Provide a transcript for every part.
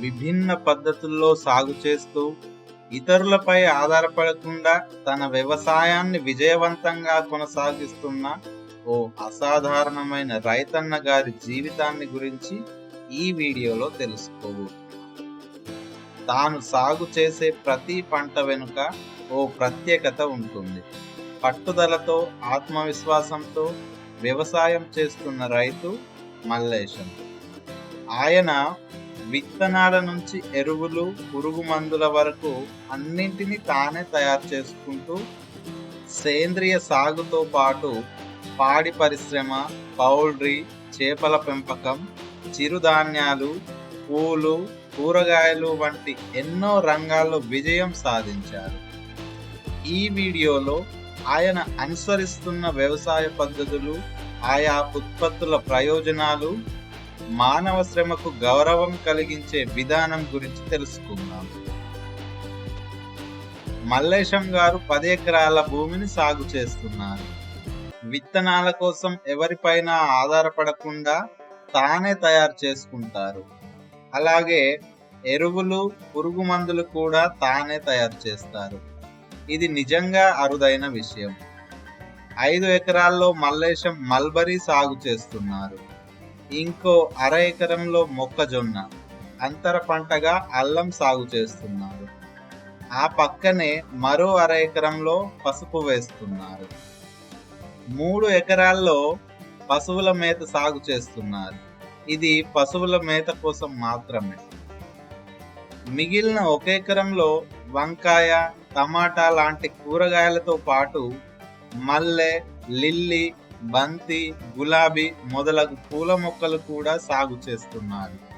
విభిన్న పద్ధతుల్లో సాగు చేస్తూ ఇతరులపై ఆధారపడకుండా తన వ్యవసాయాన్ని విజయవంతంగా కొనసాగిస్తున్న ఓ అసాధారణమైన రైతన్న గారి జీవితాన్ని గురించి ఈ వీడియోలో తెలుసుకోవు తాను సాగు చేసే ప్రతి పంట వెనుక ఓ ప్రత్యేకత ఉంటుంది. పట్టుదలతో ఆత్మవిశ్వాసంతో వ్యవసాయం చేస్తున్న రైతు మల్లేశం. ఆయన విత్తనాల నుంచి ఎరువులు పురుగు మందుల వరకు అన్నింటినీ తానే తయారు చేసుకుంటూ సేంద్రియ సాగుతో పాటు పాడి పరిశ్రమ పౌల్ట్రీ చేపల పెంపకం చిరుధాన్యాలు పూలు కూరగాయలు వంటి ఎన్నో రంగాల్లో విజయం సాధించారు. ఈ వీడియోలో ఆయన అనుసరిస్తున్న వ్యవసాయ పద్ధతులు ఆయా ఉత్పత్తుల ప్రయోజనాలు మానవ శ్రమకు గౌరవం కలిగించే విధానం గురించి తెలుసుకుందాం. మల్లేశం గారు పది ఎకరాల భూమిని సాగు చేస్తున్నారు. విత్తనాల కోసం ఎవరిపైన ఆధారపడకుండా తానే తయారు చేసుకుంటారు. అలాగే ఎరువులు పురుగు మందులు కూడా తానే తయారు చేస్తారు. ఇది నిజంగా అరుదైన విషయం. ఐదు ఎకరాల్లో మల్లేశం మల్బరీ సాగు చేస్తున్నారు. ఇంకో అర ఎకరంలో మొక్కజొన్న అంతర పంటగా అల్లం సాగు చేస్తున్నారు. ఆ పక్కనే మరో అర ఎకరంలో పసుపు వేస్తున్నారు. మూడు ఎకరాల్లో పశువుల మేత సాగు చేస్తున్నారు. ఇది పశువుల మేత కోసం మాత్రమే. మిగిలిన ఒక ఎకరంలో వంకాయ టమాటా లాంటి కూరగాయలతో పాటు మల్లె లిల్లీ బంతి గులాబీ మొదలగు పూల మొక్కలు కూడా సాగు చేస్తున్నారు.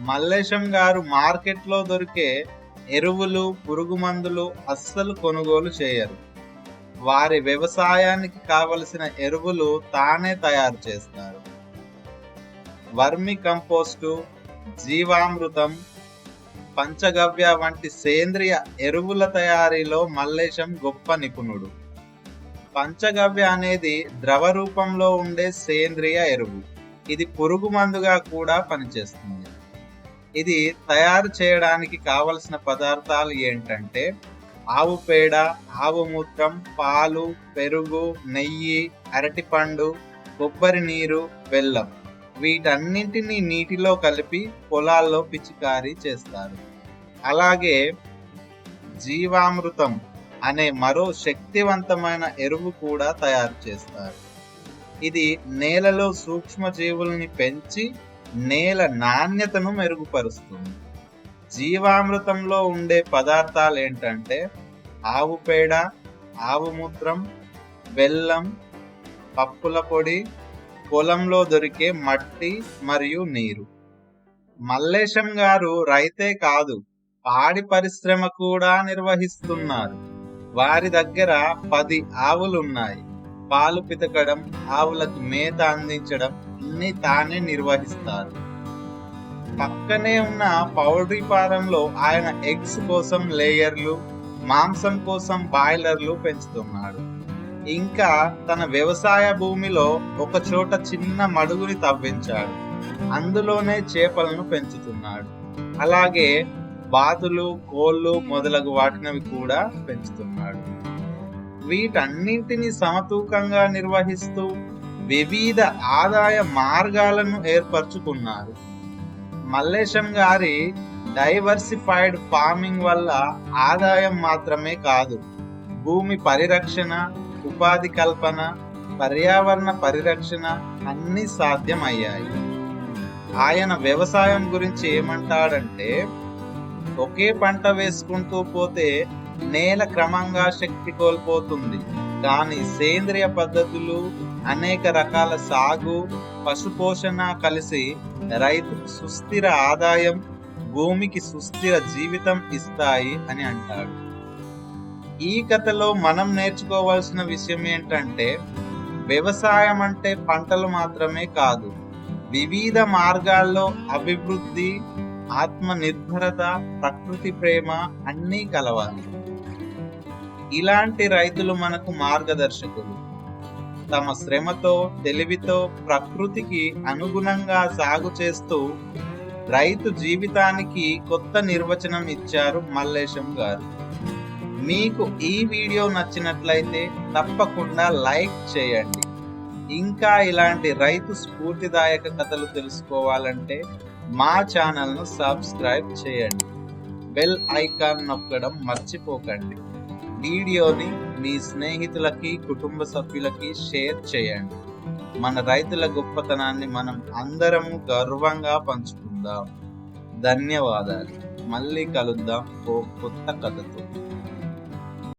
మల్లేశం గారు మార్కెట్లో దొరికే ఎరువులు పురుగు మందులు అస్సలు కొనుగోలు చేయరు. వారి వ్యవసాయానికి కావలసిన ఎరువులు తానే తయారు చేస్తారు. వర్మి కంపోస్టు జీవామృతం పంచగవ్య వంటి సేంద్రియ ఎరువుల తయారీలో మల్లేశం గొప్ప నిపుణుడు. పంచగవ్య అనేది ద్రవ రూపంలో ఉండే సేంద్రియ ఎరువు. ఇది పురుగు మందుగా కూడా పనిచేస్తుంది. ఇది తయారు చేయడానికి కావలసిన పదార్థాలు ఏంటంటే ఆవు పేడ ఆవు మూత్రం పాలు పెరుగు నెయ్యి అరటిపండు కొబ్బరి నీరు బెల్లం. వీటన్నింటినీ నీటిలో కలిపి పొలాల్లో పిచికారీ చేస్తారు. అలాగే జీవామృతం అనే మరో శక్తివంతమైన ఎరువు కూడా తయారు చేస్తారు. ఇది నేలలో సూక్ష్మజీవుల్ని పెంచి నేల నాణ్యతను మెరుగుపరుస్తుంది. జీవామృతంలో ఉండే పదార్థాలు ఏంటంటే ఆవు పేడ ఆవు మూత్రం బెల్లం పప్పుల పొడి పొలంలో దొరికే మట్టి మరియు నీరు. మల్లేశం గారు రైతే కాదు పాడి పరిశ్రమ కూడా నిర్వహిస్తున్నారు. వారి దగ్గర పది ఆవులున్నాయి. పాలు పితకడం ఆవులకు మేత అందించడం అన్ని తానే నిర్వహిస్తారు. పక్కనే ఉన్న పౌల్ట్రీ ఫారంలో ఆయన ఎగ్స్ కోసం లేయర్లు మాంసం కోసం బాయిలర్లు పెంచుతున్నాడు. ఇంకా తన వ్యవసాయ భూమిలో ఒక చోట చిన్న మడుగుని తవ్వించాడు. అందులోనే చేపలను పెంచుతున్నాడు. అలాగే బాతులు కోళ్ళు మొదలగు వాటినవి కూడా పెంచుతున్నాడు. వీటన్నింటిని సమతూకంగా నిర్వహిస్తూ వివిధ ఆదాయ మార్గాలను ఏర్పరచుకున్నారు మల్లేశం గారి డైవర్సిఫైడ్ ఫార్మింగ్ వల్ల ఆదాయం మాత్రమే కాదు భూమి పరిరక్షణ ఉపాధి కల్పన పర్యావరణ పరిరక్షణ అన్ని సాధ్యమయ్యాయి. ఆయన వ్యవసాయం గురించి ఏమంటాడంటే ఒకే పంట వేసుకుంటూ పోతే నేల క్రమంగా శక్తి కోల్పోతుంది. కానీ సేంద్రియ పద్ధతులు అనేక రకాల సాగు పశుపోషణ కలిసి రైతుకు సుస్థిర ఆదాయం భూమికి సుస్థిర జీవితం ఇస్తాయి అని అంటాడు ఈ కథలో మనం నేర్చుకోవాల్సిన విషయం ఏంటంటే వ్యవసాయం అంటే పంటలు మాత్రమే కాదు వివిధ మార్గాల్లో అభివృద్ధి ఆత్మనిర్భరత ప్రకృతి ప్రేమ అన్నీ కలవాలి. ఇలాంటి రైతులు మనకు మార్గదర్శకులు. తమ శ్రమతో తెలివితో ప్రకృతికి అనుగుణంగా సాగు చేస్తూ రైతు జీవితానికి కొత్త నిర్వచనం ఇచ్చారు మల్లేశం గారు. మీకు ఈ వీడియో నచ్చినట్లయితే తప్పకుండా లైక్ చేయండి. ఇంకా ఇలాంటి రైతు స్ఫూర్తిదాయక కథలు తెలుసుకోవాలంటే మా ఛానల్ను సబ్స్క్రైబ్ చేయండి. బెల్ ఐకాన్ నొక్కడం మర్చిపోకండి. వీడియోని మీ స్నేహితులకి కుటుంబ సభ్యులకి షేర్ చేయండి. మన రైతుల గొప్పతనాన్ని మనం అందరము గర్వంగా పంచుకుందాం. ధన్యవాదాలు. మళ్ళీ కలుద్దాం ఓ కొత్త కథతో.